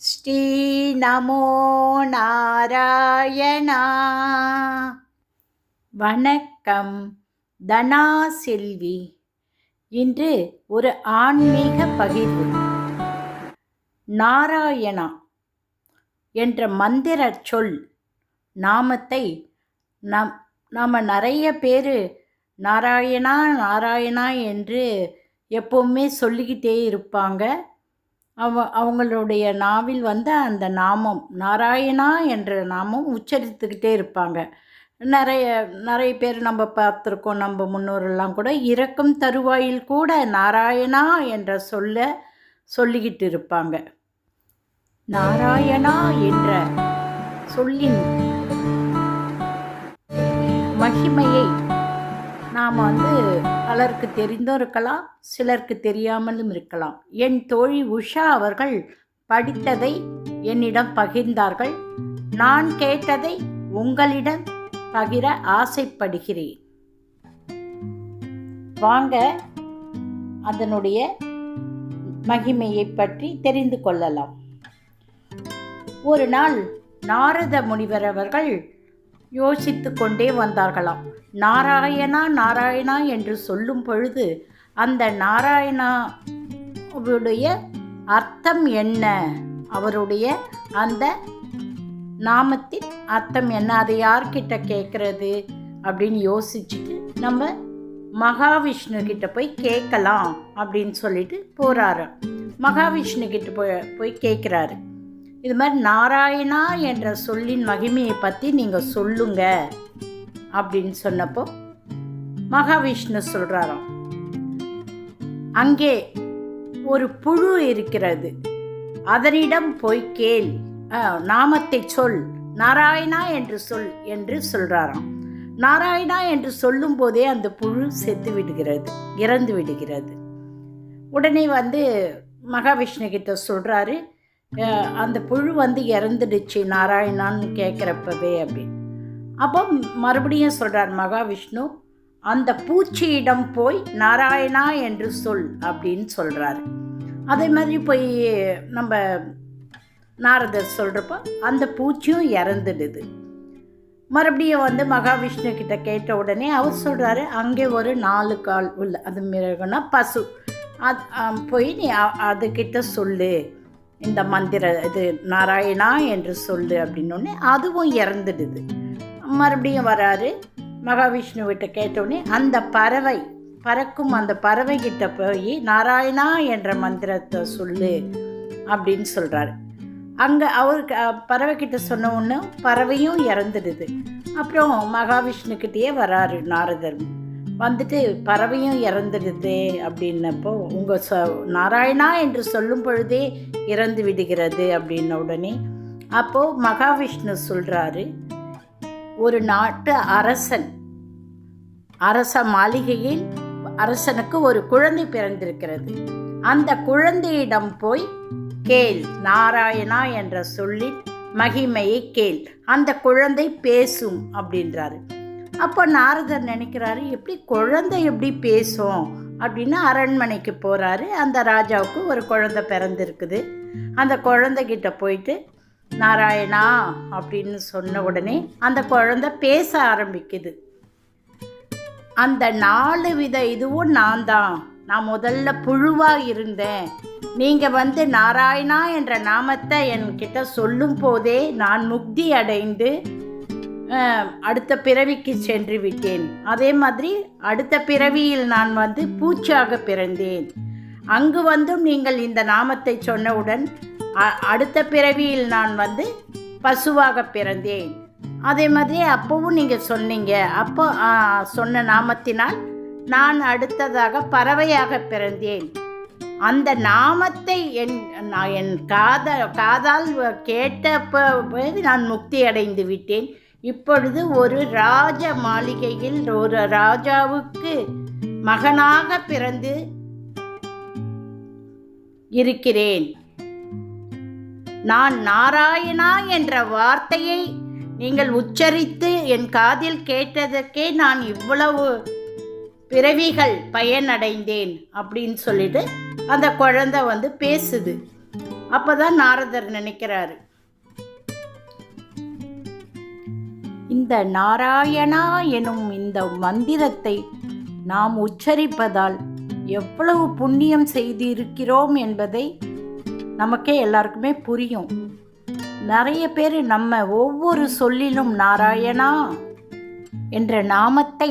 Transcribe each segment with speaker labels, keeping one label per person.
Speaker 1: ஸ்ரீ நமோ நாராயணா. வணக்கம் தனா செல்வி இன்று ஒரு ஆன்மீக பகிர்வு. நாராயணா என்ற மந்திர சொல் நாமத்தை நம் நாம் நிறைய பேர் நாராயணா நாராயணா என்று எப்போவுமே சொல்லிக்கிட்டே இருப்பாங்க. அவ அவங்களுடைய நாவில் வந்து அந்த நாமம் நாராயணா என்ற நாமம் உச்சரித்துக்கிட்டே இருப்பாங்க. நிறைய நிறைய பேர் நம்ம பார்த்துருக்கோம் நம்ம முன்னோரெல்லாம் கூட இறக்கும் தருவாயில் கூட நாராயணா என்ற சொல்ல சொல்லிக்கிட்டு இருப்பாங்க. நாராயணா என்ற சொல்லின் மகிமையை நாம் வந்து பலருக்கு தெரிந்தும் இருக்கலாம் சிலருக்கு தெரியாமலும் இருக்கலாம். என் தோழி உஷா அவர்கள் படித்ததை என்னிடம் பகிர்ந்தார்கள். நான் கேட்டதை உங்களிடம் பகிர ஆசைப்படுகிறேன். வாங்க அதனுடைய மகிமையை பற்றி தெரிந்து கொள்ளலாம். ஒரு நாள் நாரத முனிவர் அவர்கள் யோசித்து கொண்டே வந்தார்களாம். நாராயணா நாராயணா என்று சொல்லும் பொழுது அந்த நாராயணாவுடைய அர்த்தம் என்ன? அவருடைய அந்த நாமத்தின் அர்த்தம் என்ன? அதை யார்கிட்ட கேட்குறது? அப்படின்னு யோசிச்சுட்டு நம்ம மகாவிஷ்ணு கிட்ட போய் கேட்கலாம் அப்படின்னு சொல்லிட்டு போகிறாரு மகாவிஷ்ணு கிட்ட போய் போய் கேட்குறாரு. இது மாதிரி நாராயணா என்ற சொல்லின் மகிமையை பற்றி நீங்கள் சொல்லுங்க அப்படின்னு சொன்னப்போ மகாவிஷ்ணு சொல்கிறாராம் அங்கே ஒரு புழு இருக்கிறது. அதனிடம் போய் கேள். நாமத்தை சொல். நாராயணா என்று சொல் என்று சொல்கிறாராம் நாராயணா என்று சொல்லும் போதே அந்த புழு செத்து விடுகிறது இறந்து விடுகிறது. உடனே வந்து மகாவிஷ்ணு கிட்ட சொல்கிறாரு அந்த புழு வந்து இறந்துடுச்சு நாராயணான்னு கேட்குறப்பவே அப்படின்னு. அப்போ மறுபடியும் சொல்கிறார் மகாவிஷ்ணு அந்த பூச்சியிடம் போய் நாராயணா என்று சொல் அப்படின்னு சொல்கிறாரு அதே மாதிரி போய் நம்ம நாரதர் சொல்கிறப்போ அந்த பூச்சியும் இறந்துடுது. மறுபடியும் வந்து மகாவிஷ்ணு கிட்ட கேட்ட உடனே அவர் சொல்கிறாரு அங்கே ஒரு நாலு கால் உள்ள அது மிருகம்னா பசு. அது போய் நீ அதுக்கிட்ட சொல்லு. இந்த மந்திர இது நாராயணா என்று சொல்லு அப்படின்னோடனே அதுவும் இறந்துடுது. மறுபடியும் வராரு. மகாவிஷ்ணுவிட்ட கேட்டோடனே அந்த பறவை பறக்கும் அந்த பறவை கிட்ட போய் நாராயணா என்ற மந்திரத்தை சொல்லு அப்படின்னு சொல்கிறாரு அங்கே அவருக்கு பறவை கிட்ட சொன்ன ஒன்று பறவையும் இறந்துடுது. அப்புறம் மகாவிஷ்ணுக்கிட்டேயே வராரு நாரதர். வந்துட்டு பறவையும் இறந்துடுதே அப்படின்னப்போ உங்கள் சொ நாராயணா என்று சொல்லும் பொழுதே இறந்து விடுகிறது அப்படின்ன உடனே அப்போது மகாவிஷ்ணு சொல்கிறாரு ஒரு நாட்டு அரசன் அரச மாளிகையில் அரசனுக்கு ஒரு குழந்தை பிறந்திருக்கிறது. அந்த குழந்தையிடம் போய் கேள் நாராயணா என்ற சொல்லின் மகிமையை கேள். அந்த குழந்தை பேசும் அப்படின்றாரு. அப்போ நாரதர் நினைக்கிறாரு எப்படி குழந்தை எப்படி பேசும்? அப்படின்னு அரண்மனைக்கு போகிறாரு அந்த ராஜாவுக்கு ஒரு குழந்தை பிறந்திருக்குது. அந்த குழந்தைகிட்ட போயிட்டு நாராயணா அப்படின்னு சொன்ன உடனே அந்த குழந்தை பேச ஆரம்பிக்குது. அந்த நாலு வித இதுவும் நான் தான். நான் முதல்ல புழுவாக இருந்தேன். நீங்கள் வந்து நாராயணா என்ற நாமத்தை என்கிட்ட சொல்லும் போதே நான் முக்தி அடைந்து அடுத்த பிறவிக்கு சென்று விட்டேன். அதே மாதிரி அடுத்த பிறவியில் நான் வந்து பூச்சாக பிறந்தேன். அங்கு வந்தும் நீங்கள் இந்த நாமத்தை சொன்னவுடன் அ- அடுத்த பிறவியில் நான் வந்து பசுவாக பிறந்தேன். அதே மாதிரி அப்போவும் நீங்கள் சொன்னீங்க. அப்போ சொன்ன நாமத்தினால் நான் அடுத்ததாக பறவையாக பிறந்தேன். அந்த நாமத்தை என் நான் என் காத காதால் கேட்ட நான் முக்தி அடைந்து விட்டேன். இப்பொழுது ஒரு ராஜ மாளிகையில் ஒரு ராஜாவுக்கு மகனாக பிறந்து இருக்கிறேன். நான் நாராயணா என்ற வார்த்தையை நீங்கள் உச்சரித்து என் காதில் கேட்டதற்கே நான் இவ்வளவு பிறவிகள் பயனடைந்தேன் அப்படின்னு சொல்லிட்டு அந்த குழந்தை வந்து பேசுது. அப்பதான் நாரதர் நினைக்கிறாரு. இந்த நாராயணா எனும் இந்த மந்திரத்தை நாம் உச்சரிப்பதால் எவ்வளவு புண்ணியம் செய்திருக்கிறோம் என்பதை நமக்கே எல்லாருக்குமே புரியும். நிறைய பேர் நம்ம ஒவ்வொரு சொல்லிலும் நாராயணா என்ற நாமத்தை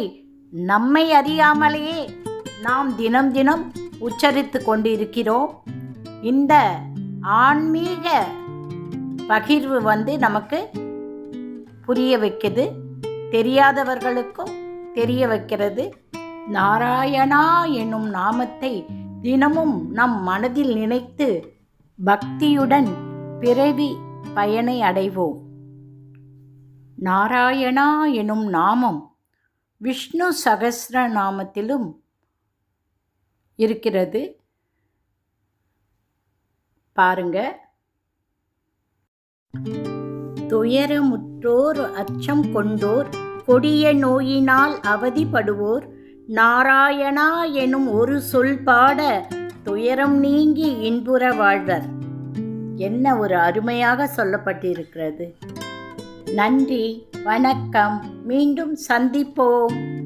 Speaker 1: நம்மை அறியாமலேயே நாம் தினம் தினம் உச்சரித்து கொண்டிருக்கிறோம். இந்த ஆன்மீக பகிர்வு வந்து நமக்கு புரிய வைக்குது தெரியாதவர்களுக்கும் தெரிய வைக்கிறது. நாராயணா என்னும் நாமத்தை தினமும் நம் மனதில் நினைத்து பக்தியுடன் பிறவி பயனை அடைவோம். நாராயணா எனும் நாமம் விஷ்ணு சகஸ்ர நாமத்திலும் இருக்கிறது. பாருங்க. துயரமுற்றோர் அச்சம் கொண்டோர் கொடிய நோயினால் அவதிப்படுவோர். நாராயணா எனும் ஒரு சொல் பாட துயரம் நீங்கி இன்புற வாழ்வர். என்ன ஒரு அருமையாக சொல்லப்பட்டிருக்கிறது. நன்றி வணக்கம் மீண்டும் சந்திப்போம்.